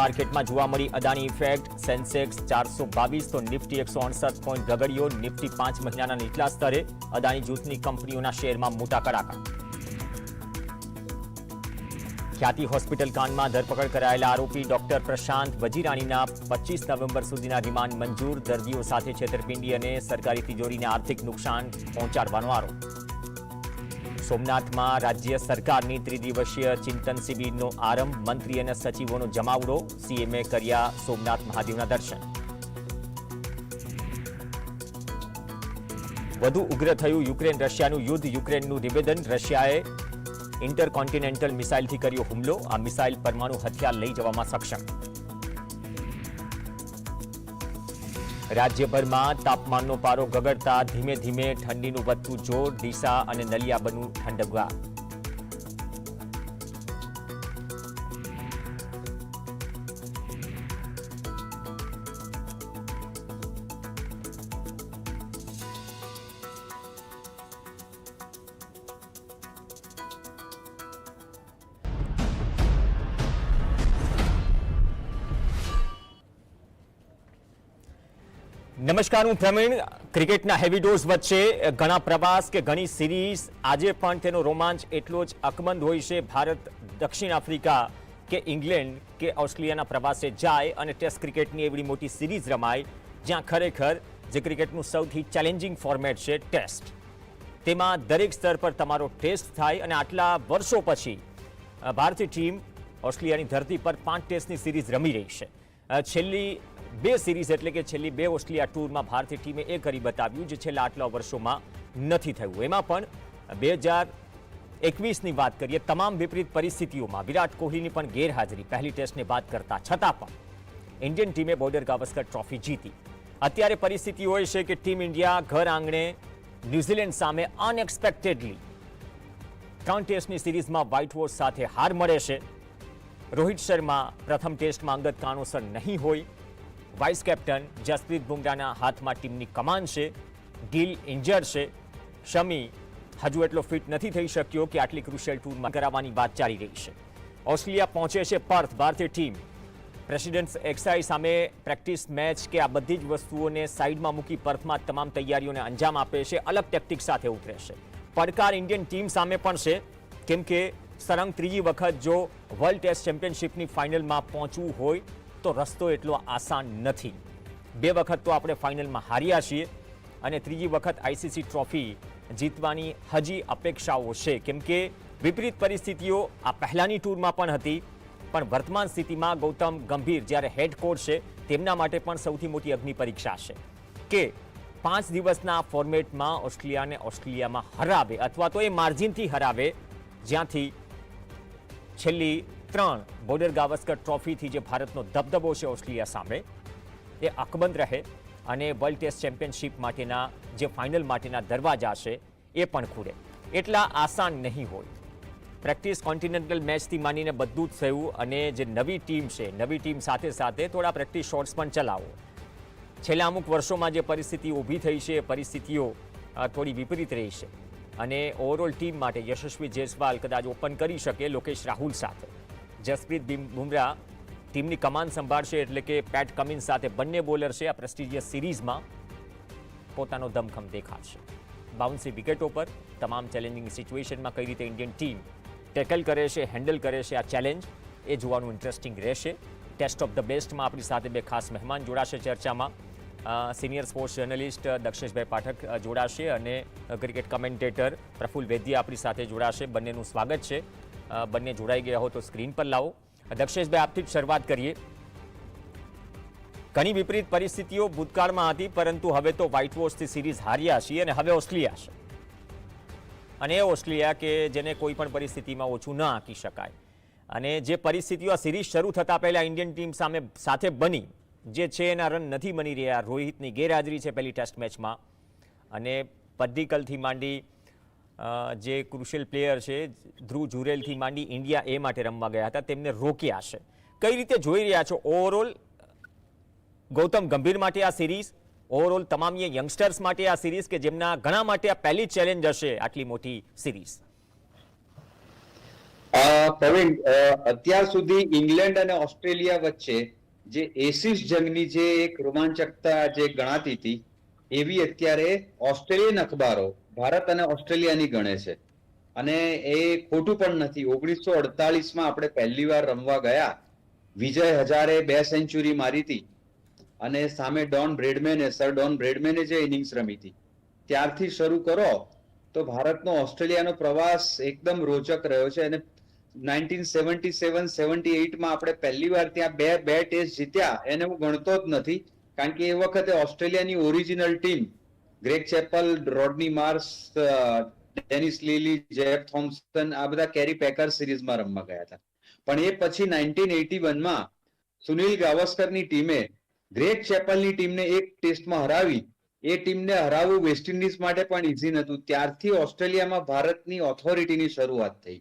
માર્કેટમાં જોવા મળી અદાણી ઇફેક્ટ, સેન્સેક્સ ચારસો બાવીસ, તો નિફ્ટી એકસો અડસઠ પોઈન્ટ ગગડ્યો, નિફ્ટી પાંચ મહિનાના નીચલા સ્તરે અદાણી જૂથની કંપનીઓના શેરમાં મોટા કડાકા. ખ્યાતિ હોસ્પિટલ કાંડમાં ધરપકડ કરાયેલા આરોપી ડોક્ટર પ્રશાંત વજીરાણીના પચીસ નવેમ્બર સુધીના રિમાન્ડ મંજૂર, દર્દીઓ સાથે છેતરપિંડી અને સરકારી તિજોરીને આર્થિક નુકસાન પહોંચાડવાનો આરોપ. સોમનાથમાં રાજ્ય સરકારની ત્રિદિવસીય ચિંતન શિબિરનો આરંભ મંત્રી અને સચિવોનો જમાવડો સીએમએ કર્યા સોમનાથ મહાદેવના દર્શન. વધુ ઉગ્ર થયું યુક્રેન રશિયાનું યુદ્ધ. યુક્રેનનું નિવેદન, રશિયાએ ઇન્ટરકોન્ટિનેન્ટલ મિસાઇલથી કર્યો હુમલો. આ મિસાઇલ પરમાણુ હથિયાર લઈ જવામાં સક્ષમ. રાજ્યભરમાં તાપમાનનો પારો ગગડતા ધીમે ધીમે ઠંડીનું વધતું જોર ડીસા અને નલિયા બનવું નમસ્કાર, હું પ્રવીણ. ક્રિકેટના હેવી ડોઝ વચ્ચે ઘણા પ્રવાસ કે ઘણી સિરીઝ આજે પણ તેનો રોમાંચ એટલો જ અકબંધ હોય છે. ભારત, દક્ષિણ આફ્રિકા કે ઇંગ્લેન્ડ કે ઓસ્ટ્રેલિયાના પ્રવાસે જાય અને ટેસ્ટ ક્રિકેટની એવડી મોટી સિરીઝ રમાય, જ્યાં ખરેખર જે ક્રિકેટનું સૌથી ચેલેન્જિંગ ફોર્મેટ છે ટેસ્ટ તેમાં દરેક સ્તર પર તમારો ટેસ્ટ થાય અને આટલા વર્ષો પછી ભારતીય ટીમ ઓસ્ટ્રેલિયાની ધરતી પર પાંચ ટેસ્ટની સિરીઝ રમી રહી છે. છેલ્લી બે સિરીઝ એટલે કે છેલ્લી બે ઓસ્ટ્રેલિયા ટૂરમાં ભારતીય ટીમે એ કરી બતાવ્યું જે છેલ્લા આટલા વર્ષોમાં નથી થયું. એમાં પણ બે હજાર એકવીસની વાત કરીએ, તમામ વિપરીત પરિસ્થિતિઓમાં વિરાટ કોહલીની પણ ગેરહાજરી. પહેલી ટેસ્ટને બાદ કરતા છતાં પણ ઇન્ડિયન ટીમે બોર્ડર ગાવસ્કર ટ્રોફી જીતી. અત્યારે પરિસ્થિતિ હોય છે કે ટીમ ઇન્ડિયા ઘર આંગણે ન્યૂઝીલેન્ડ સામે અનએક્સપેક્ટેડલી ત્રણ ટેસ્ટની સિરીઝમાં વ્હાઇટ વોશ સાથે હાર મળે છે. રોહિત શર્મા પ્રથમ ટેસ્ટમાં અંગત કારણોસર નહીં હોય. વાઇસ કેપ્ટન જસપ્રીત બુમરાના હાથમાં ટીમની કમાન છે, ગિલ ઇન્જર છે. શમી, હજુ એટલો ફિટ નથી થઈ શક્યો કે આટલી ક્રુશિયલ ટૂરમાં કરાવવાની વાત ચાલી રહી છે. ઓસ્ટ્રેલિયા પહોંચે છે પર્થ, ભારતીય ટીમ. પ્રેસિડેન્ટ્સ એક્સાઈ સામે પ્રેક્ટિસ મેચ કે આ બધી જ વસ્તુઓને સાઈડમાં મૂકી પર્થમાં તમામ તૈયારીઓને અંજામ આપે છે, અલગ ટેક્ટિક સાથે ઉતરે છે. પડકાર ઇન્ડિયન ટીમ સામે પણ છે, કેમ કે સરંગ ત્રીજી વખત જો વર્લ્ડ ટેસ્ટ ચેમ્પિયનશિપની ફાઇનલમાં પહોંચવું હોય તો રસ્તો એટલો આસાન નથી. બે વખત તો આપણે ફાઇનલમાં હાર્યા છીએ અને ત્રીજી વખત આઈસીસી ટ્રોફી જીતવાની હજી અપેક્ષાઓ છે. કેમ કે વિપરીત પરિસ્થિતિઓ આ પહેલાંની ટૂરમાં પણ હતી, પણ વર્તમાન સ્થિતિમાં ગૌતમ ગંભીર જ્યારે હેડ કોચ છે, તેમના માટે પણ સૌથી મોટી અગ્નિ પરીક્ષા છે કે પાંચ દિવસના ફોર્મેટમાં ઓસ્ટ્રેલિયાને ઓસ્ટ્રેલિયામાં હરાવે અથવા તો એ માર્જિનથી હરાવે, જ્યાંથી છેલ્લી ત્રણ બોર્ડર ગાવસ્કર ટ્રોફીથી જે ભારતનો દબદબો છે ઓસ્ટ્રેલિયા સામે, એ અકબંધ રહે અને વર્લ્ડ ટેસ્ટ ચેમ્પિયનશિપ માટેના જે ફાઇનલ માટેના દરવાજા છે, એ પણ ખુલે એટલા આસાન નહીં હોય. પ્રેક્ટિસ કોન્ટિનેન્ટલ મેચથી માનીને બધું જ થયું અને જે નવી ટીમ છે, નવી ટીમ સાથે સાથે થોડા પ્રેક્ટિસ શોર્ટ્સ પણ ચલાવો. છેલ્લા અમુક વર્ષોમાં જે પરિસ્થિતિ ઊભી થઈ છે, એ પરિસ્થિતિઓ થોડી વિપરીત રહી છે. અને ઓવરઓલ ટીમ માટે યશસ્વી જયસ્વાલ કદાચ ઓપન કરી શકે લોકેશ રાહુલ સાથે. જસપ્રીત બુમરા ટીમની કમાન સંભાળશે એટલે કે પેટ કમિન્સ સાથે બંને બોલર છે આ પ્રેસ્ટિજિયસ સિરીઝમાં. પોતાનો દમખમ દેખાડશે. બાઉન્સી વિકેટો પર તમામ ચેલેન્જિંગ સિચ્યુએશનમાં કઈ રીતે ઇન્ડિયન ટીમ ટેકલ કરે છે હેન્ડલ કરે છે આ ચેલેન્જ એ જોવાનું ઇન્ટરેસ્ટિંગ રહેશે. ટેસ્ટ ઓફ ધ બેસ્ટમાં આપણી સાથે બે ખાસ મહેમાન જોડાશે ચર્ચામાં. સિનિયર સ્પોર્ટ્સ જર્નલિસ્ટ દક્ષેશભાઈ પાઠક જોડાશે અને ક્રિકેટ કમેન્ટેટર પ્રફુલ વૈદ્ય આપણી સાથે જોડાશે. બંનેનું સ્વાગત છે. બંને જોડાઈ ગયા હો તો સ્ક્રીન પર લાવો. દક્ષેશભાઈ, આપથી જ શરૂઆત કરીએ. ઘણી વિપરીત પરિસ્થિતિઓ ભૂતકાળમાં હતી, પરંતુ હવે તો વ્હાઇટ વોશથી સિરીઝ હાર્યા છીએ અને હવે ઓસ્ટ્રેલિયા છે. અને એ ઓસ્ટ્રેલિયા કે જેને કોઈ પણ પરિસ્થિતિમાં ઓછું ન આંકી શકાય. અને જે પરિસ્થિતિઓ સિરીઝ શરૂ થતાં પહેલાં ઇન્ડિયન ટીમ સામે સાથે બની, જે છે એના રન નથી બની રહ્યા. રોહિતની ગેરહાજરી છે પહેલી ટેસ્ટ મેચમાં અને પદ્દીકલથી માંડી જે ક્રુશિયલ પ્લેયર છે, ધ્રુવ જુરેલથી માંડી ઇન્ડિયા એ માટે રમવા ગયા હતા, તેમને રોક્યા છે. કઈ રીતે જોઈ રહ્યા છો ઓવરઓલ ગૌતમ ગંભીર માટે આ સિરીઝ ઓવરઓલ તમામ યંગસ્ટર્સ માટે આ સિરીઝ કે જેમના ઘણા માટે આ પહેલી ચેલેન્જ હશે આટલી મોટી સિરીઝ પ્રવીણ અત્યાર સુધી ઇંગ્લેન્ડ અને ઓસ્ટ્રેલિયા વચ્ચે જે એસિસ જંગની જે એક રોમાંચકતા જે ગણાતી હતી, એવી અત્યારે ઓસ્ટ્રેલિયન અખબારો ભારત અને ઓસ્ટ્રેલિયાની ગણે છે. અને એ ખોટું પણ નથી. ઓગણીસો અડતાલીસમાં આપણે પહેલી વાર રમવા ગયા. વિજય હજારે બે સેન્ચુરી મારી હતી. અને સામે ડોન બ્રેડમેને, સર ડોન બ્રેડમેને જે ઇનિંગ્સ રમી હતી. ત્યારથી શરૂ કરો તો ભારતનો ઓસ્ટ્રેલિયાનો પ્રવાસ એકદમ રોચક રહ્યો છે. અને નાઇન્ટીન સેવન્ટી સેવન, સેવન્ટી એઇટમાં આપણે પહેલી વાર ત્યાં બે બે ટેસ્ટ જીત્યા. એને હું ગણતો જ નથી. કારણ કે એ વખતે ઓસ્ટ્રેલિયાની original team Greg Chappell, Rodney Marsh Dennis Lillee, Jeff Thomson આ બધા કેરી પેકર સિરીઝમાં રમવા ગયા હતા. પણ એ પછી નાઇન્ટીન એટી વનમાં સુનિલ ગાવસ્કરની ટીમે ગ્રેગ ચેપલની ટીમને એક ટેસ્ટમાં હરાવી. એ ટીમને હરાવવું વેસ્ટ ઇન્ડિઝ માટે પણ ઇઝી નહોતું. ત્યારથી ઓસ્ટ્રેલિયામાં ભારતની ઓથોરિટીની શરૂઆત થઈ.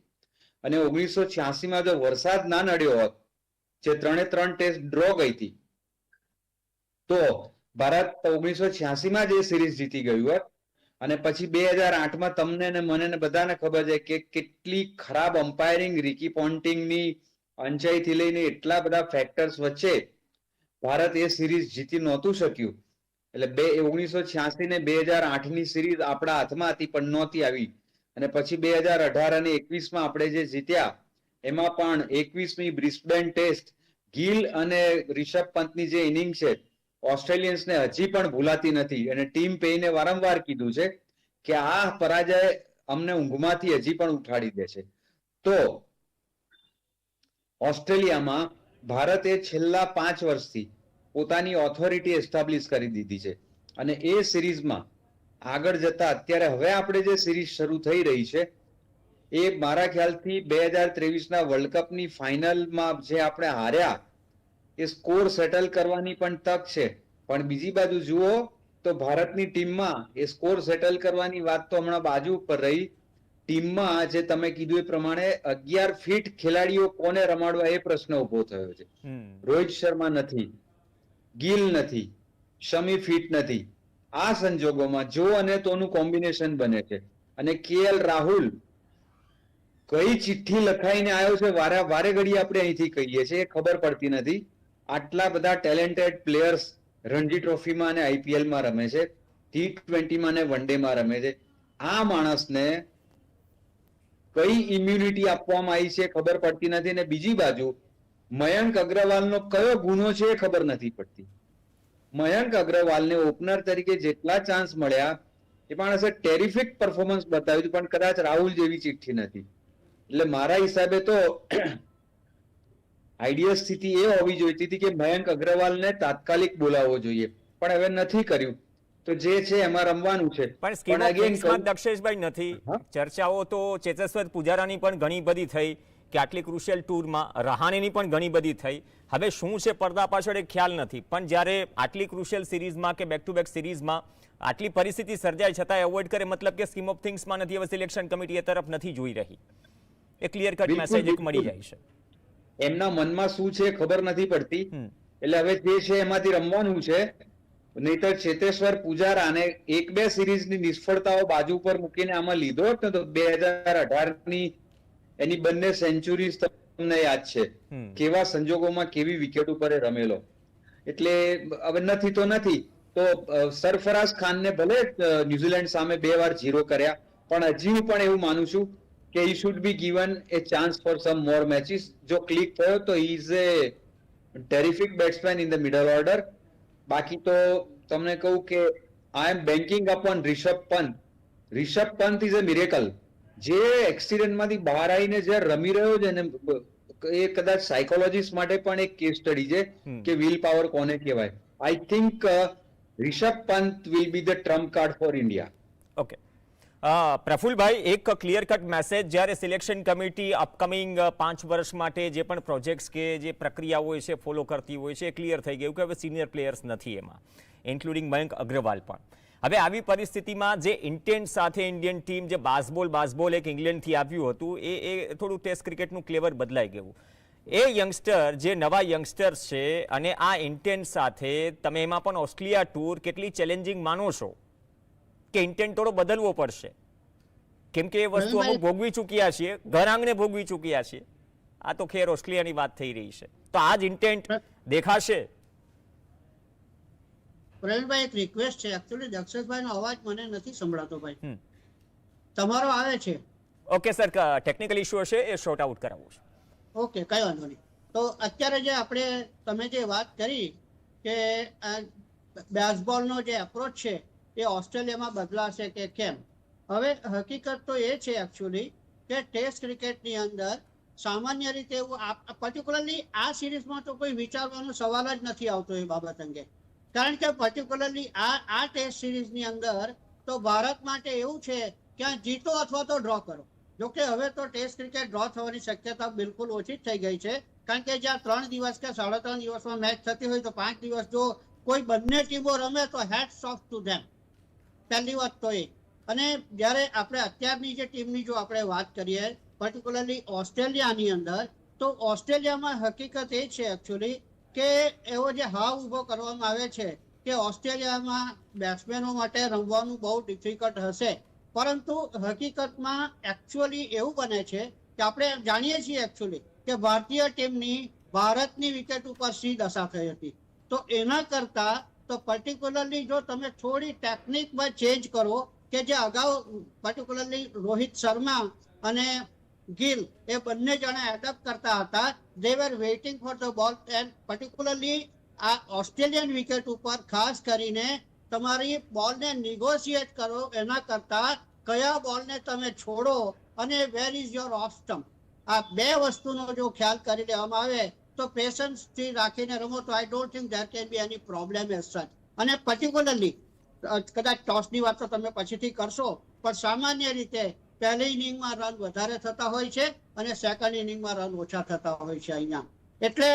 અને ઓગણીસો છ્યાસીમાં જો વરસાદ ના નડ્યો હોત, જે ત્રણે ત્રણ ટેસ્ટ ડ્રો ગઈ હતી, તો ભારત ઓગણીસો છ્યાસીમાં જ એ સિરીઝ જીતી ગયું હોત અને પછી બે હજાર આઠમાં તમને ને મને ને બધાને ખબર છે કે કેટલી ખરાબ અમ્પાયરિંગ રિકી પોન્ટિંગની અંચાઈથી લઈને એટલા બધા ફેક્ટર્સ વચ્ચે ભારત એ સિરીઝ જીતી નહોતું શક્યું. એટલે બે, ઓગણીસો છ્યાસી ને બે હજાર આઠની સિરીઝ આપણા હાથમાં હતી, પણ નહોતી આવી. અને પછી બે હજાર અઢાર અને એકવીસમાં આપણે જે જીત્યા, એમાં પણ એકવીસમી બ્રિસ્બેન ટેસ્ટ ગિલ અને રિષભ પંતની જે ઇનિંગ છે ઓસ્ટ્રેલિયન્સને હજી પણ ભૂલાતી નથી. અને ટીમ પેઈને વારંવાર કીધું છે કે આ પરાજય અમને ઊંઘમાંથી હજી પણ ઉઠાડી દે છે. તો ઓસ્ટ્રેલિયામાં ભારતે છેલ્લા પાંચ વર્ષથી પોતાની ઓથોરિટી એસ્ટાબ્લિશ કરી દીધી છે. અને એ સિરીઝમાં આગળ જતા અત્યારે હવે આપણે જે સિરીઝ શરૂ થઈ રહી છે, એ મારા ખ્યાલથી બે હજાર ત્રેવીસના વર્લ્ડ કપની ફાઇનલમાં જે આપણે હાર્યા એ સ્કોર સેટલ કરવાની પણ તક છે. પણ બીજી બાજુ જુઓ તો ભારતની ટીમમાં એ સ્કોર સેટલ કરવાની વાત તો હમણાં બાજુ ઉપર રહી. ટીમમાં જે તમે કીધું એ પ્રમાણે અગિયાર ફીટ ખેલાડીઓ કોને રમાડવા એ પ્રશ્ન ઊભો થયો છે. રોહિત શર્મા નથી ગિલ નથી શમી ફીટ નથી. આ સંજોગોમાં જો અને તોનું કોમ્બિનેશન બને છે. અને કેએલ રાહુલ કઈ ચિઠ્ઠી લખાઈને આવ્યો છે? વારે વારે ઘડી આપણે અહીંથી કહીએ છીએ એ ખબર પડતી નથી. આટલા બધા ટેલેન્ટેડ પ્લેયર્સ રણજી ટ્રોફીમાં અને આઈપીએલમાં રમે છે. ટી ટ્વેન્ટીમાં અને વન ડેમાં રમે છે. આ માણસને કઈ ઇમ્યુનિટી આપવામાં આવી છે ખબર પડતી નથી અને બીજી બાજુ મયંક અગ્રવાલનો કયો ગુનો છે એ ખબર નથી પડતી. મયંક અગ્રવાલને ઓપનર તરીકે જેટલા ચાન્સ મળ્યા એ માણસે ટેરિફિક પરફોર્મન્સ બતાવ્યું પણ કદાચ રાહુલ જેવી ચિઠ્ઠી નથી. એટલે મારા હિસાબે તો આઈડિયલ સ્થિતિ એ હોવી જોઈતી હતી કે મયંક અગ્રવાલને તાત્કાલિક બોલાવવો જોઈએ. પણ હવે નથી કર્યું. તો જે છે એમાં રમવાનું છે. પણ સ્કીમ ઓફ again દક્ષેશભાઈ નથી. ચર્ચાઓ તો ચેતેશ્વર પૂજારાની પણ ઘણી બધી થઈ. કે આટલી ક્રુશિયલ ટૂરમાં રહાણેની પણ ઘણી બધી થઈ. હવે શું છે પડદા પાછળ એ ખ્યાલ નથી. પણ જ્યારે આટલી ક્રુશિયલ સિરીઝમાં કે બેક ટુ બેક સિરીઝમાં આટલી પરિસ્થિતિ સર્જાય છતાં એવોઇડ કરે મતલબ કે સ્કીમ ઓફ થિંગ્સમાં નથી. હવે સિલેક્શન કમિટી એ તરફ નથી જોઈ રહી. એ ક્લિયર કટ મેસેજ એક મળી જાય છે. એમના મનમાં શું છે ખબર નથી પડતી. એટલે હવે જે છે એમાંથી રમવાનું છે. નહીતર ચેતેશ્વર પૂજારાને એક બે સિરીઝની નિષ્ફળતાઓ બાજુ પર મૂકીને આમાં લીધો હોત ને તો બે હજાર અઢારની એની બંને સેન્ચુરીઝ તમને યાદ છે. કેવા સંજોગોમાં કેવી વિકેટ ઉપર રમેલો. એટલે હવે નથી તો નથી. તો સરફરાઝ ખાનને ભલે ન્યુઝીલેન્ડ સામે બે વાર ઝીરો કર્યા પણ હજી હું પણ એવું માનું છું કે he should be given a chance for some more matches જો ક્લિક થયો તો he is a terrific batsman in the middle order બાકી તો તમને કહું કે I am banking upon Rishabh Pant Rishabh Pant is a miracle જે એક્સિડન્ટમાંથી બહાર આવીને જે રમી રહ્યો છે ને એ કદાચ સાયકોલોજીસ્ટ માટે પણ એક કેસ સ્ટડી છે કે વિલ પાવર કોને કહેવાય? I think Rishabh Pant will be the trump card for India okay Prafulbhai, એક ક્લિયર કટ મેસેજ જ્યારે સિલેક્શન કમિટી અપકમિંગ પાંચ વર્ષ માટે જે પણ પ્રોજેક્ટ્સ કે જે પ્રક્રિયા હોય છે ફોલો કરતી હોય છે, એ ક્લિયર થઈ ગયું કે હવે સિનિયર પ્લેયર્સ નથી એમાં ઇન્ક્લુડિંગ મયંક અગ્રવાલ પણ. હવે આવી પરિસ્થિતિમાં જે ઇન્ટેન્ટ સાથે ઇન્ડિયન ટીમ જે બાસબોલ બાસબોલ એક ઇંગ્લેન્ડથી આવ્યું હતું, એ એ થોડું ટેસ્ટ ક્રિકેટનું ક્લેવર બદલાઈ ગયું. એ યંગસ્ટર જે નવા યંગસ્ટર્સ છે, અને આ ઇન્ટેન્ટ સાથે તમે એમાં પણ ઓસ્ટ્રેલિયા ટૂર કેટલી ચેલેન્જિંગ માનો છો? કે ઇન્ટેન્ટ થોડો બદલવો પડશે. કેમ કે એ વસ્તુ અમુક ભોગવી ચૂક્યા છીએ ઘર આંગણે ભોગવી ચૂક્યા છીએ. આ તો ખેર ઓસ્ટ્રેલિયાની વાત થઈ રહી છે. તો આ જ ઇન્ટેન્ટ દેખાશે? પ્રવીણભાઈ એક રિક્વેસ્ટ છે. એકચ્યુઅલી દક્ષેશભાઈનો અવાજ મને નથી સંભળાતો ભાઈ. તમારો આવે છે? ઓકે સર ટેકનિકલ ઇશ્યુ હશે એ શોર્ટ આઉટ કરાવવું છે. ઓકે કઈ વાંધો નહીં. તો અત્યારે જે આપણે તમે જે વાત કરી કે બેઝબોલનો જે એપ્રોચ છે એ ઓસ્ટ્રેલિયામાં બદલાશે કે કેમ? હવે હકીકત તો એ છે એકચ્યુઅલી કે ટેસ્ટ ક્રિકેટની અંદર સામાન્ય રીતે એવું પર્ટિક્યુલરલી આ સિરીઝમાં તો કોઈ વિચારવાનો સવાલ જ નથી આવતો એ બાબત અંગે. કારણ કે પર્ટિક્યુલરલી આ આ ટેસ્ટ સિરીઝની અંદર તો ભારત માટે એવું છે કે જીતો અથવા તો ડ્રો કરો. જોકે હવે તો ટેસ્ટ ક્રિકેટ ડ્રો થવાની શક્યતા બિલકુલ ઓછી થઈ ગઈ છે. કારણ કે જ્યાં ત્રણ દિવસ કે સાડા ત્રણ દિવસમાં મેચ થતી હોય તો પાંચ દિવસ જો કોઈ બંને ટીમો રમે તો હેટ્સ ઓફ ટુ ધેમ પહેલી વાત તો એ. અને જ્યારે આપણે અત્યારની જે ટીમની જો આપણે વાત કરીએ પર્ટિક્યુલરલી ઓસ્ટ્રેલિયાની અંદર, તો ઓસ્ટ્રેલિયામાં હકીકત એ છે એકચ્યુઅલી કે એવો જે હાવ ઊભો કરવામાં આવે છે કે ઓસ્ટ્રેલિયામાં બેટ્સમેનો માટે રમવાનું બહુ ડિફિકલ્ટ હશે. પરંતુ હકીકતમાં એકચ્યુઅલી એવું બને છે કે આપણે જાણીએ છીએ એકચ્યુઅલી કે ભારતીય ટીમની ભારતની વિકેટ ઉપર સી દશા થઈ હતી. તો એના કરતા તો પર્ટિક્યુલરલી જો તમે થોડી ટેકનિકમાં ચેન્જ કરો, કે જે અગાઉ પર્ટિક્યુલરલી રોહિત શર્મા અને ગિલ એ બંને જણા એડપ્ટ કરતા હતા they were waiting for the ball and particularly આ ઓસ્ટ્રેલિયન વિકેટ ઉપર ખાસ કરીને તમારી બોલને નિગોશિએટ કરો એના કરતા કયા બોલને તમે છોડો અને where is your off stump આ બે વસ્તુનો જો ખ્યાલ કરી લેવામાં આવે તો પેશન્સથી રાખીને રમો તો I don't think there can be any problem as such અને પર્ટિક્યુલરલી કદાચ ટોસની વાત તો તમે પછીથી કરશો, પણ સામાન્ય રીતે પહેલી ઇનિંગમાં રન વધારે થતા હોય છે અને સેકન્ડ ઇનિંગમાં રન ઓછા થતા હોય છે અહીંયા. એટલે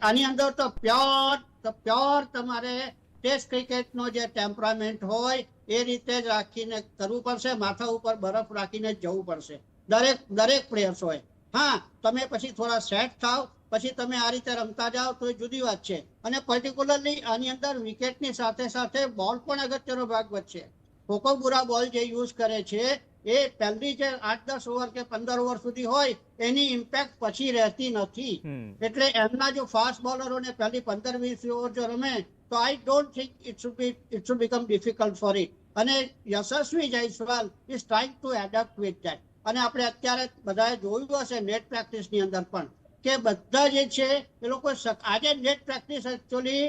આની અંદર તો પ્યોર પ્યોર તમારે ટેસ્ટ ક્રિકેટનો જે ટેમ્પરામેન્ટ હોય, એ રીતે જ રાખીને કરવું પડશે, માથા ઉપર બરફ રાખીને જવું પડશે. દરેક દરેક પ્લેયર્સ હોય. હા તમે પછી થોડા સેટ થાવ પછી તમે આ રીતે રમતા જાઓ તો એ જુદી વાત છે. અને પર્ટિક્યુલરલી આની અંદર વિકેટની સાથે સાથે બોલ પણ અગત્યનો ભાગ વચ્ચે કોકોબુરા બોલ જે યુઝ કરે છે એ પહેલી જે આઠ દસ ઓવર કે પંદર ઓવર સુધી હોય એની ઇમ્પેક્ટ પછી રહેતી નથી. એટલે એમના જો ફાસ્ટ બોલરોને પહેલી પંદર વીસ ઓવર જો રમે તો I don't think it should be it should become difficult for it અને Yashasvi Jaiswal is trying to adapt with that અને આપણે અત્યારે બધાએ જોયું હશે નેટ પ્રેક્ટિસની અંદર પણ, કે બધા જે છે એ લોકો આજે net practice actually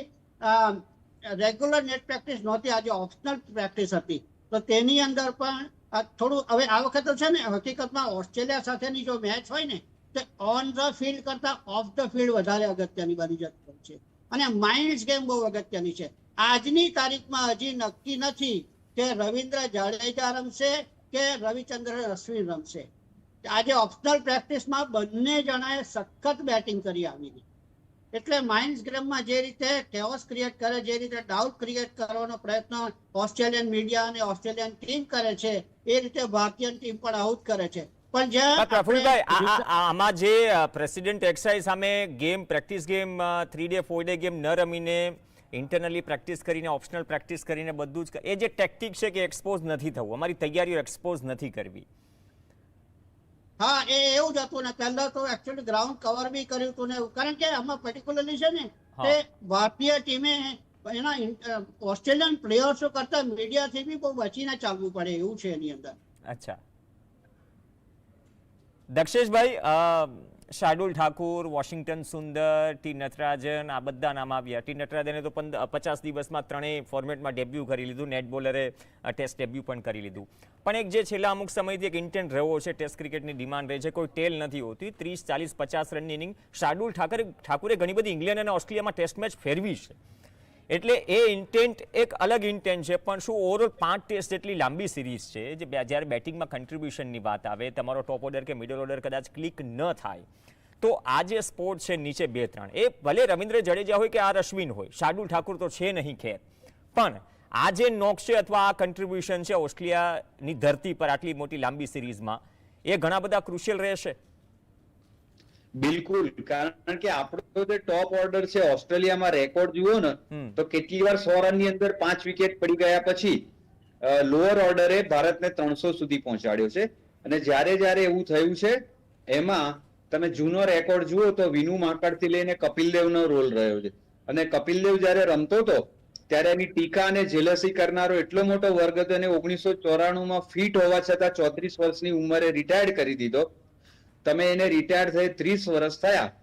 regular net practice નહોતી, આજે ઓપ્શનલ પ્રેક્ટિસ હતી. તો તેની અંદર પણ થોડું, હવે આ વખતે છે ને, હકીકતમાં ઓસ્ટ્રેલિયા સાથેની જો મેચ હોય ને, તે ઓન ધ ફિલ્ડ કરતા ઓફ ધ ફિલ્ડ વધારે અગત્યની બની જતી છે. અને માઇન્ડ્સ ગેમ બહુ અગત્યની છે. આજની તારીખમાં હજી નક્કી નથી કે રવિન્દ્ર જાડેજા રમશે કે રવિચંદ્ર અશ્વિન રમશે. આજે ઓપ્શનલ પ્રેક્ટિસમાં બંને જણાએ સખત બેટિંગ કરી આવી એટલે માઇન્સ ગેમમાં જે રીતે ટેવસ ક્રિએટ કરે જે રીતે ડાઉટ ક્રિએટ કરવાનો પ્રયત્ન ઓસ્ટ્રેલિયન મીડિયા અને ઓસ્ટ્રેલિયન ટીમ કરે છે એ રીતે ભારતીય ટીમ પણ આઉટ કરે છે. પણ જ્યાં આ- આમાં જે પ્રેસિડેન્ટ એક્સાઇઝ સામે game practice game three day four day game ન રમીને ઇન્ટરનલી પ્રેક્ટિસ કરીને ઓપ્શનલ પ્રેક્ટિસ કરીને બધું જ એ જે ટેક્ટિક છે કે એક્સપોઝ નથી થવું અમારી તૈયારીઓ એક્સપોઝ નથી કરવી હા એ એવું જ હતું ને પહેલા તો એકચ્યુઅલી ગ્રાઉન્ડ કવર બી કર્યું હતું ને. કારણ કે આમાં પર્ટિક્યુલરલી છે ને. તે ભારતીય ટીમે એના ઓસ્ટ્રેલિયન પ્લેયર્સો કરતા મીડિયાથી બી બહુ બચીને ચાલવું પડે એવું છે એની અંદર અચ્છા દક્ષેશભાઈ શાર્દુલ ઠાકુર, વોશિંગ્ટન સુંદર, ટી નટરાજન, આ બધા નામ આવ્યા. ટી નટરાજને તો પંદર પચાસ દિવસમાં ત્રણેય ફોર્મેટમાં ડેબ્યુ કરી લીધું. નેટ બોલરે ટેસ્ટ ડેબ્યુ પણ કરી લીધું. પણ એક જે છેલ્લા અમુક સમયથી એક ઇન્ટેન્ટ રહ્યો છે ટેસ્ટ ક્રિકેટની ડિમાન્ડ રહે છે, કોઈ ટેલ નથી હોતી. ત્રીસ ચાલીસ પચાસ રનની ઇનિંગ શાર્દુલ ઠાકરે, ઠાકુરે ઘણી બધી ઇંગ્લેન્ડ અને ઓસ્ટ્રેલિયામાં ટેસ્ટ મેચ ફેરવી છે. એટલે એ ઇન્ટેન્ટ એક અલગ ઇન્ટેન્ટ છે, પણ શું ઓવરઓલ પાંચ ટેસ્ટ જેટલી લાંબી સિરીઝ છે, જે જ્યારે બેટિંગમાં કન્ટ્રીબ્યુશનની વાત આવે, તમારો ટોપ ઓર્ડર કે મિડલ ઓર્ડર કદાચ ક્લિક ન થાય, તો આ જે સ્પોર્ટ છે નીચે બે ત્રણ. એ ભલે રવિન્દ્ર જડેજા હોય કે આર અશ્વિન હોય, શાર્દુલ ઠાકુર તો છે નહીં ખેર. પણ આ જે નોક છે અથવા આ કન્ટ્રીબ્યુશન છે ઓસ્ટ્રેલિયાની ધરતી પર આટલી મોટી લાંબી સિરીઝમાં એ ઘણા બધા ક્રુશિયલ રહેશે. બિલકુલ. કારણ કે આપણો જે ટોપ ઓર્ડર છે ઓસ્ટ્રેલિયામાં રેકોર્ડ જુઓ ને તો કેટલી વાર સો રનની અંદર પાંચ વિકેટ પડી ગયા પછી લોઅર ઓર્ડરે ભારતને ત્રણસો સુધી પહોંચાડ્યો છે. અને જ્યારે જ્યારે એવું થયું છે એમાં તમે જૂનો રેકોર્ડ જુઓ તો વિનુ માંકડથી લઈને કપિલ દેવનો રોલ રહ્યો છે. અને કપિલ દેવ જ્યારે રમતો હતો ત્યારે એની ટીકા અને જેલસી કરનારો એટલો મોટો વર્ગ હતો અને ઓગણીસો ચોરાણું માં ફિટ હોવા છતાં ચોત્રીસ વર્ષની ઉંમરે રિટાયર્ડ કરી દીધો. તમે એને રિટાયર થઈ ત્રીસ વર્ષ થયા.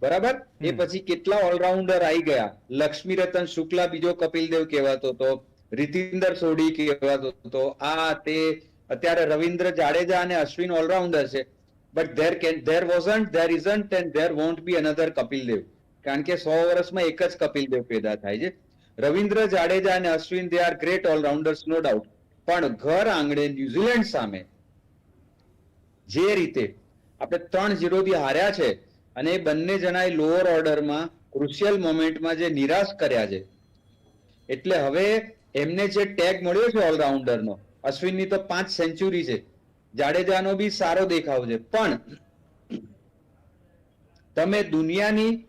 બરાબર? એ પછી કેટલા ઓલરાઉન્ડર આવી ગયા? લક્ષ્મી રતન શુક્લા બીજો કપિલ દેવ કહેવાતો હતો રીતિન્દર સોઢી કહેવાતો હતો. આ તે અત્યારે રવિન્દ્ર જાડેજા અને અશ્વિન ઓલરાઉન્ડર છે. But there can there wasn't there isn't and there won't be another Kapil Dev કારણ કે સો વર્ષમાં એક જ કપિલ દેવ પેદા થાય છે. રવિન્દ્ર જાડેજા અને Ashwin they are great allrounders no doubt પણ ઘર આંગણે ન્યુઝીલેન્ડ સામે જે રીતે આપણે ત્રણ ઝીરોથી હાર્યા છે અને એ બંને જણાએ લોઅર ઓર્ડરમાં ક્રુશિયલ મોમેન્ટમાં જે નિરાશ કર્યા છે. એટલે હવે એમને જે ટેગ મળ્યો છે ઓલરાઉન્ડરનો અશ્વિનની તો પાંચ સેન્ચુરી છે. જાડેજાનો બી સારો દેખાવ છે. પણ તમે દુનિયાની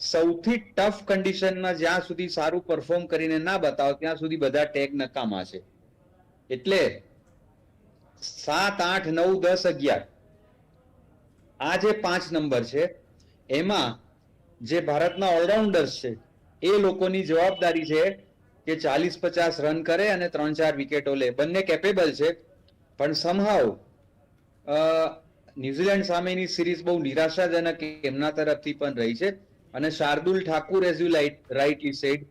સૌથી ટફ કન્ડિશનમાં જ્યાં સુધી સારું પરફોર્મ કરીને ના બતાવો, ત્યાં સુધી બધા ટેગ નકામા છે. એટલે સાત આઠ નવ દસ અગિયાર. આ જે પાંચ નંબર છે એમાં જે ભારતના ઓલરાઉન્ડર્સ છે એ લોકોની જવાબદારી છે કે ચાલીસ પચાસ રન કરે અને ત્રણ ચાર વિકેટો લે. બંને કેપેબલ છે પણ સમહાવ ન્યુઝીલેન્ડ સામેની સિરીઝ બહુ નિરાશાજનક એમના તરફથી પણ રહી છે. અને Shardul Thakur as you rightly said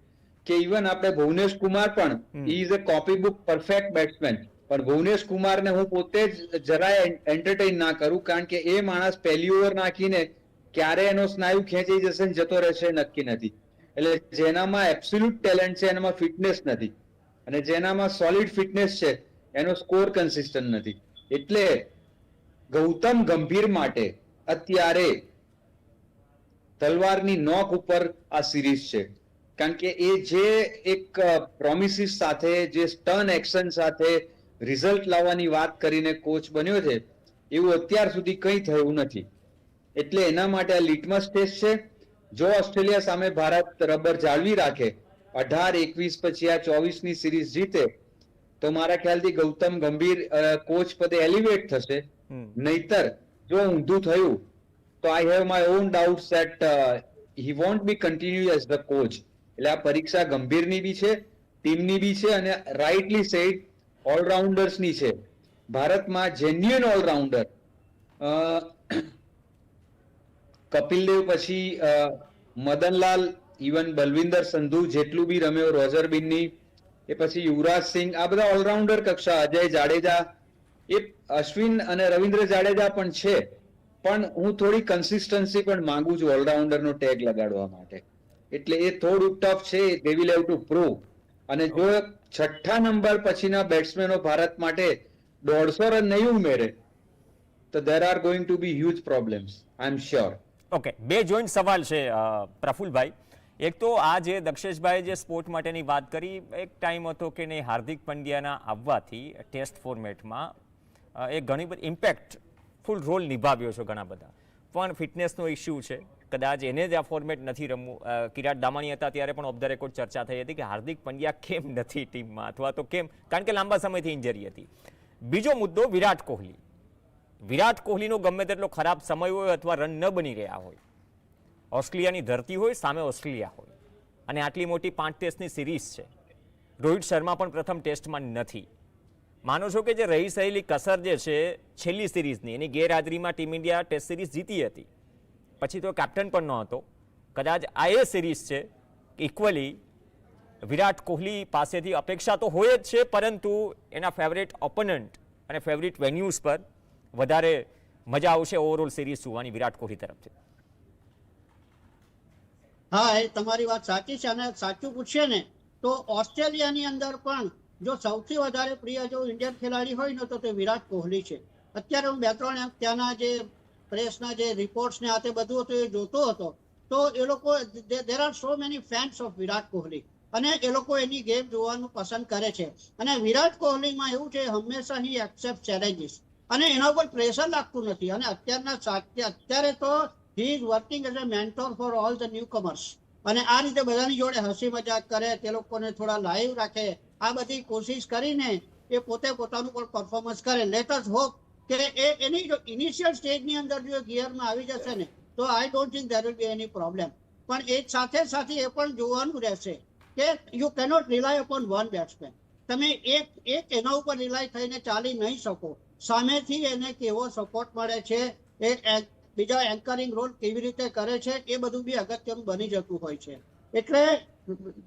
કે ઇવન આપણે ભુવનેશ કુમાર પણ. Is a copy book perfect batsman પણ ભુવનેશ કુમારને હું પોતે જ જરાય એન્ટરટેઇન ના કરું, કારણ કે એ માણસ પહેલી ઓવર નાખીને ક્યારે એનો સ્નાયુ ખેંચી જશે ને જતો રહેશે નક્કી નથી. એટલે જેનામાં એબ્સોલ્યુટ ટેલેન્ટ છે, એનામાં ફિટનેસ નથી. અને જેનામાં સોલિડ ફિટનેસ છે, એનો સ્કોર કન્સિસ્ટન્ટ નથી. એટલે ગૌતમ ગંભીર માટે અત્યારે તલવારની નોક ઉપર આ સિરીઝ છે. કારણ કે એ જે એક પ્રોમિસિસ સાથે, જે સ્ટર્ન એક્શન સાથે રિઝલ્ટ લાવવાની વાત કરીને કોચ બન્યો છે એવું અત્યાર સુધી કંઈ થયું નથી. એટલે એના માટે આ લિટમસ ટેસ્ટ છે. જો ઓસ્ટ્રેલિયા સામે ભારત રબર જાળવી રાખે અઢાર એકવીસ પછી આ ચોવીસની સિરીઝ જીતે તો મારા ખ્યાલથી ગૌતમ ગંભીર કોચ પદે એલિવેટ થશે. નહીતર જો ઊંધું થયું તો I have my own doubt that he won't be continue as the coach એટલે આ પરીક્ષા ગંભીરની બી છે ટીમની બી છે અને રાઇટલી સેડ ઓલરાઉન્ડર્સની છે. ભારતમાં જેન્યુઅન ઓલરાઉન્ડર કપિલ દેવ પછી મદનલાલ ઇવન બલવિંદર સંધુ જેટલું બી રમ્યો, રોજર બિન્ની, એ પછી યુવરાજ સિંહ આ બધા ઓલરાઉન્ડર કક્ષા, અજય જાડેજા, એ અશ્વિન અને રવિન્દ્ર જાડેજા પણ છે. પણ હું થોડી કન્સિસ્ટન્સી પણ માંગુ છું ઓલરાઉન્ડર નો ટેગ લગાડવા માટે. એટલે એ થોડું ટફ છે they will have to prove અને જો છઠ્ઠા નંબર પછીના બેટ્સમેનો ભારત માટે દોઢસો રન નહીં ઉમેરે, તો there are going to be huge problems I am sure okay બે જોઈન્ટ સવાલ છે પ્રફુલભાઈ. એક તો આ જે દક્ષેશભાઈ જે સ્પોર્ટ માટેની વાત કરી, એક ટાઈમ હતો કે નહીં હાર્દિક પંડ્યાના આવવાથી ટેસ્ટ ફોર્મેટમાં એ ઘણી બધી ઇમ્પેક્ટ ફૂલ રોલ નિભાવ્યો છે ઘણા બધા. પણ ફિટનેસનો ઇસ્યુ છે. કદાચ એને જ આ ફોર્મેટ નથી રમવું. કિરાટ દામાણી હતા ત્યારે પણ ઓફ ધ રેકોર્ડ ચર્ચા થઈ હતી કે હાર્દિક પંડ્યા કેમ નથી ટીમમાં અથવા તો કેમ? કારણ કે લાંબા સમયથી ઇન્જરી હતી. બીજો મુદ્દો વિરાટ કોહલી. વિરાટ કોહલીનો ગમે તેટલો ખરાબ સમય હોય અથવા રન ન બની રહ્યા હોય. ઓસ્ટ્રેલિયાની ધરતી હોય, સામે ઓસ્ટ્રેલિયા હોય. અને આટલી મોટી પાંચ ટેસ્ટની સિરીઝ છે. રોહિત શર્મા પણ પ્રથમ ટેસ્ટમાં નથી. માનો છો કે જે રહી સહેલી કસર જે છે, છેલ્લી સિરીઝની, એની ગેરહાજરીમાં ટીમ ઇન્ડિયા ટેસ્ટ સિરીઝ જીતી હતી. પછી તો કેપ્ટન પણ ન હતો કદાચ આ એ સિરીઝ છે ઇક્વલી વિરાટ કોહલી પાસેથી અપેક્ષા તો હોય જ છે, પરંતુ એના ફેવરેટ ઓપોનન્ટ અને ફેવરેટ વેન્યુઝ પર વધારે મજા આવશે ઓવરઓલ સિરીઝ જોવાની વિરાટ કોહલી તરફથી. હા, એ તમારી વાત સાચી છે અને સાચું પૂછીએ ને, તો ઓસ્ટ્રેલિયાની અંદર પણ જો સૌથી વધારે પ્રિય જો ઇન્ડિયન ખેલાડી હોય ને તો તે વિરાટ કોહલી છે. અત્યારે હું બે ત્રણ ત્યાંના જે પ્રેસના જે રિપોર્ટ્સ ને આ તે બધું હતું એ જોતો હતો, તો એ લોકો there are so many fans of Virat Kohli અને એ લોકો એની ગેમ જોવાનું પસંદ કરે છે. અને વિરાટ કોહલીમાં એવું છે, હંમેશા હી એક્સેપ્ટ ચેલેન્જીસ અને એના ઉપર પ્રેશર લાગતું નથી. અને અત્યારના સા- અત્યારે તો he is working as a mentor for all the newcomers અને આ રીતે બધાની જોડે હસી મજાક કરે, તે લોકોને થોડા લાઈવ રાખે આ બધી કોશિશ કરીને એ પોતે પોતાનું પણ પરફોર્મન્સ કરે. લેટસ હોપ કે એ એની જો ઇનિશિયલ સ્ટેજની અંદર જો ગિયરમાં આવી જશે ને, તો I don't think there will be any problem પણ એ સાથે સાથે એ પણ જોવાનું રહેશે કે you cannot rely upon one batsman તમે એક એક એના ઉપર રિલાય થઈને ચાલી નહીં શકો. સામેથી એને કેવો સપોર્ટ મળે છે, એ બીજા એન્કરિંગ રોલ કેવી રીતે કરે છે, એ બધું બી અગત્યનું બની જતું હોય છે. એટલે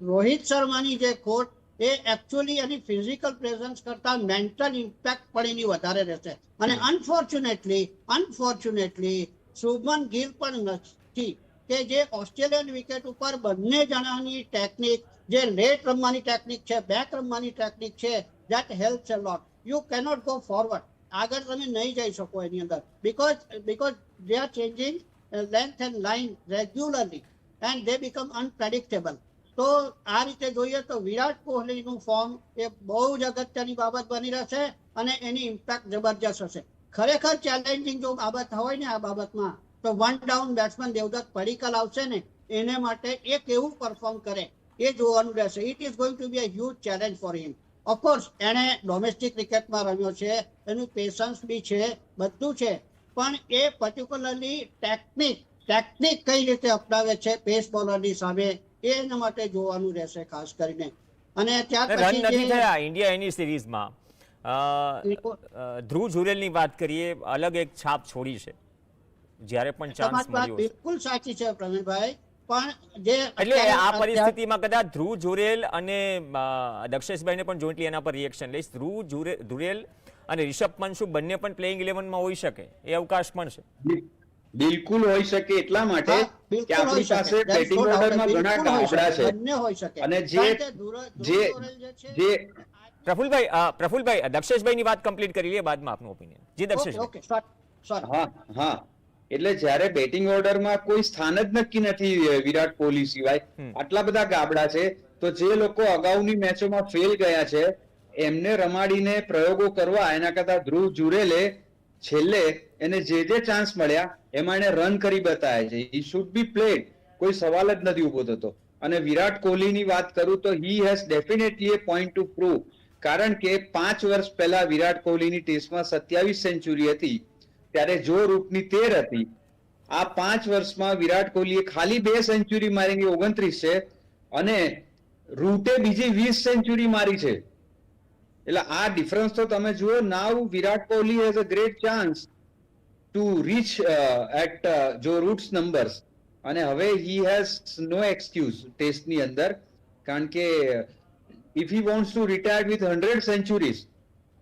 રોહિત શર્માની જે ખોટ એ એકચ્યુઅલી એની ફિઝિકલ પ્રેઝન્સ કરતા મેન્ટલ ઇમ્પેક્ટ પણ એની વધારે રહેશે. અને અનફોર્ચ્યુનેટલી અનફોર્ચ્યુનેટલી શુભમન ગિલ પણ નથી કે જે ઓસ્ટ્રેલિયન વિકેટ ઉપર બંને જણાની ટેકનિક જે લેટ રમવાની ટેકનિક છે બેક રમવાની ટેકનિક છે that help a lot you cannot go forward આગળ તમે નહીં જઈ શકો એની અંદર. Because because they are changing length and line regularly and they become unpredictable તો આ રીતે જોઈએ તો વિરાટ કોહલીનું ફોર્મ એ બહુ જ અગત્યની બાબત બની રહેશે અને એની ઇમ્પેક્ટ જબરજસ્ત હશે. ખરેખર ચેલેન્જિંગ જો બાબત હોય ને આ બાબતમાં, તો one down batsman Devdutt Padikkal આવશે ને, એને માટે એ કેવું પરફોર્મ કરે, એ જોવાનું રહેશે. It is going to be a huge challenge for him of course એણે ડોમેસ્ટિક ક્રિકેટમાં રમ્યો છે, એનું પેશન્સ બી છે, બધું છે, પણ એ પર્ટિક્યુલરલી ટેકનિક ટેકનિક કઈ રીતે અપનાવે છે પેસ બોલરની સામે એ એના માટે જોવાનું રહેશે ખાસ કરીને. અને ત્યાર પછી નથી જે થયા ઇન્ડિયા એની સિરીઝમાં. ધ્રુવ જુરેલની વાત કરીએ અલગ એક છાપ છોડી છે. જ્યારે પણ ચાન્સ મળ્યો બિલકુલ સાચી છે પ્રવીણભાઈ પણ જે એટલે આ પરિસ્થિતિમાં કદાચ ધ્રુવ જુરેલ અને દક્ષેશભાઈને પણ જોઈન્ટલી એના પર રિએક્શન લઈશ. ધ્રુવ જુરે- જુરેલ અને રિષભ પંશુ બંને પણ પ્લેઇંગ ઇલેવનમાં હોઈ શકે? એ અવકાશ પણ છે. બિલકુલ હોઈ શકે એટલા માટે કે આપણી પાસે બેટિંગ ઓર્ડરમાં ઓર્ડરમાં ઘણા શકે. છે. અને જે જે જે પ્રફુલભાઈ પ્રફુલભાઈ દક્ષેશભાઈ ની વાત કમ્પ્લીટ કરી લઈએ બાદમાં આપનું ઓપિનિયન જી દક્ષેશ. હા હા. એટલે જ્યારે બેટિંગ ઓર્ડરમાં કોઈ સ્થાન જ નક્કી નથી વિરાટ કોહલી સિવાય. આટલા બધા ગાબડા છે. તો જે લોકો અગાઉની મેચોમાં ફેલ ગયા છે એમને રમાડીને પ્રયોગો કરવા એના કરતા ધ્રુવ જુરેલે છેલ્લે એને જે જે ચાન્સ મળ્યા, એમાં એને રન કરી બતાવ્યા છે. હી શુડ બી પ્લેડ કોઈ સવાલ જ નથી ઊભો થતો. અને વિરાટ કોહલીની વાત કરું તો he has definitely a point to prove કારણ કે પાંચ વર્ષ પહેલા વિરાટ કોહલીની ટેસ્ટમાં સત્યાવીસ સેન્ચુરી હતી. ત્યારે જો રૂટની તેર હતી. આ પાંચ વર્ષમાં વિરાટ કોહલીએ ખાલી બે સેન્ચુરી મારી ઓગણત્રીસ છે. અને રૂટે બીજી વીસ સેન્ચુરી મારી છે. એટલે આ ડિફરન્સ તો તમે જુઓ now Virat Kohli has a great chance to reach at Joe Root's numbers અને હવે હી હેઝ નો એક્સક્યુઝ ટેસ્ટની અંદર. કારણ કે if he wants to retired with hundred centuries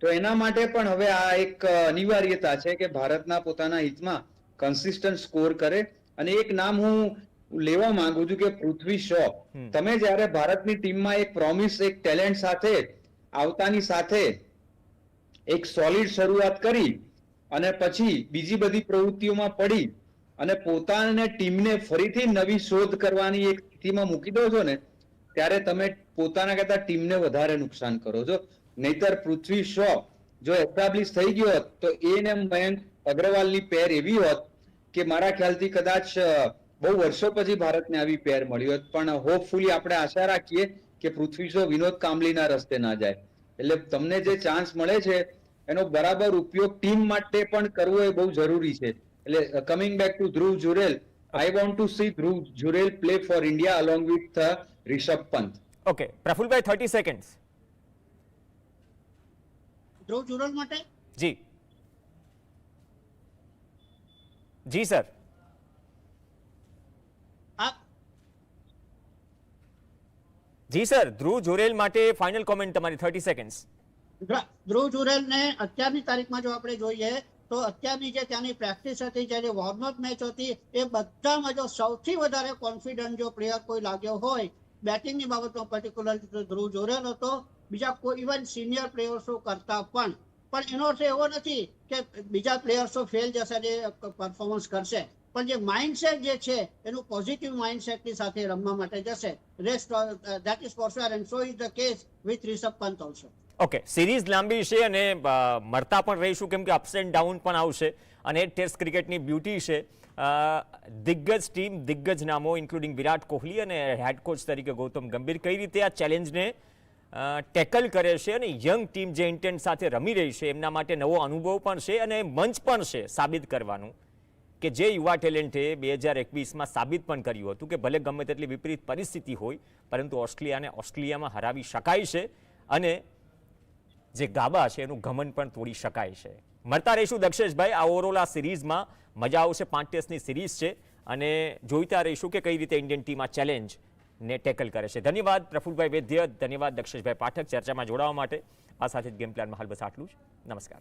તો એના માટે પણ હવે આ એક અનિવાર્યતા છે કે ભારતના પોતાના હિતમાં કન્સિસ્ટન્ટ સ્કોર કરે. અને એક નામ હું લેવા માંગુ છું કે પૃથ્વી શો. તમે જ્યારે ભારતની ટીમમાં એક પ્રોમિસ એક ટેલેન્ટ સાથે આવતાની સાથે એક સોલિડ શરૂઆત કરી અને પછી બીજી બધી પ્રવૃત્તિઓમાં પડી અને પોતાને ટીમને ફરીથી નવી શોધ કરવાની એક સ્થિતિમાં મૂકી દો છો ને, ત્યારે તમે પોતાના કરતા ટીમને વધારે નુકસાન કરો છો. નહીતર પૃથ્વી શો જો એસ્ટાબ્લિશ થઈ ગયો હોત, તો એને મયંક અગ્રવાલની પેર એવી હોત કે મારા ખ્યાલથી કદાચ બહુ વર્ષો પછી ભારતને આવી પેર મળી હોત. પણ હોપફુલી આપણે આશા રાખીએ કે પૃથ્વી શો વિનોદ કાંબલીના રસ્તે ના જાય. એટલે તમને જે ચાન્સ મળે છે એનો બરાબર ઉપયોગ ટીમ માટે પણ કરવો એ બહુ જરૂરી છે. એટલે coming back to Dhruv Jurel I want to see Dhruv Jurel play for India along with Rishabh Pant okay Prafulbhai thirty seconds Dhruv Jurel માટે? જી. જી સર જી સર, ધ્રુવ જોરેલ માટે ફાઇનલ કોમેન્ટ તમારી થર્ટી સેકન્ડ્સ ધ્રુવ જુરેલને અત્યારની તારીખમાં જો આપણે જોઈએ, તો અત્યારની જે ત્યાંની પ્રેક્ટિસ હતી જે વોર્મઅપ મેચ હતી, એ બધામાં જો સૌથી વધારે કોન્ફિડન્ટ જો પ્લેયર કોઈ લાગ્યો હોય બેટિંગની બાબતમાં પર્ટિક્યુલરલી તો ધ્રુવ જોરેલ હતો, બીજા કોઈ ઇવન સિનિયર પ્લેયર્સો કરતા પણ. પણ એનો અર્થ એવો નથી કે બીજા પ્લેયર્સો ફેલ જશે જે પરફોર્મન્સ કરશે. પણ જે માઇન્ડસેટ જે છે, એનું પોઝિટિવ માઇન્ડસેટની સાથે રમવા માટે જશે. Rest that is for sure and so is the case with Rishabh Pant also okay series લાંબી છે અને મરતા પણ રહીશું, કેમ કે અપ્સ એન્ડ ડાઉન પણ આવશે. અને ટેસ્ટ ક્રિકેટની બ્યુટી છે. દિગ્ગજ ટીમ દિગ્ગજ નામો ઇન્ક્લુડિંગ વિરાટ કોહલી અને હેડ કોચ તરીકે ગૌતમ ગંભીર, કઈ રીતે આ ચેલેન્જને ટેકલ કરે છે અને યંગ ટીમ જે ઇન્ટેન્ટ સાથે રમી રહી છે, એમના માટે નવો અનુભવ પણ છે અને મંચ પણ છે સાબિત કરવાનું. કે જે યુવા ટેલેન્ટે બે હજાર એકવીસમાં સાબિત પણ કર્યું હતું કે ભલે ગમે તેટલી વિપરીત પરિસ્થિતિ હોય, પરંતુ ઓસ્ટ્રેલિયાને ઓસ્ટ્રેલિયામાં હરાવી શકાય છે અને જે ગાબા છે એનું ઘમન પણ તોડી શકાય છે. મળતા રહીશું દક્ષેશભાઈ, આ ઓવરઓલ આ સિરીઝમાં મજા આવશે, પાંચ ટેસ્ટની સિરીઝ છે અને જોઈતા રહીશું કે કઈ રીતે ઇન્ડિયન ટીમ આ ચેલેન્જ ને ટેકલ કરે છે. ધન્યવાદ, પ્રફુલભાઈ વૈદ્ય, ધન્યવાદ દક્ષેશભાઈ પાઠક, ચર્ચામાં જોડાવા માટે. આ સાથે જ ગેમ પ્લાનમાં હાલ બસ આટલું જ. નમસ્કાર.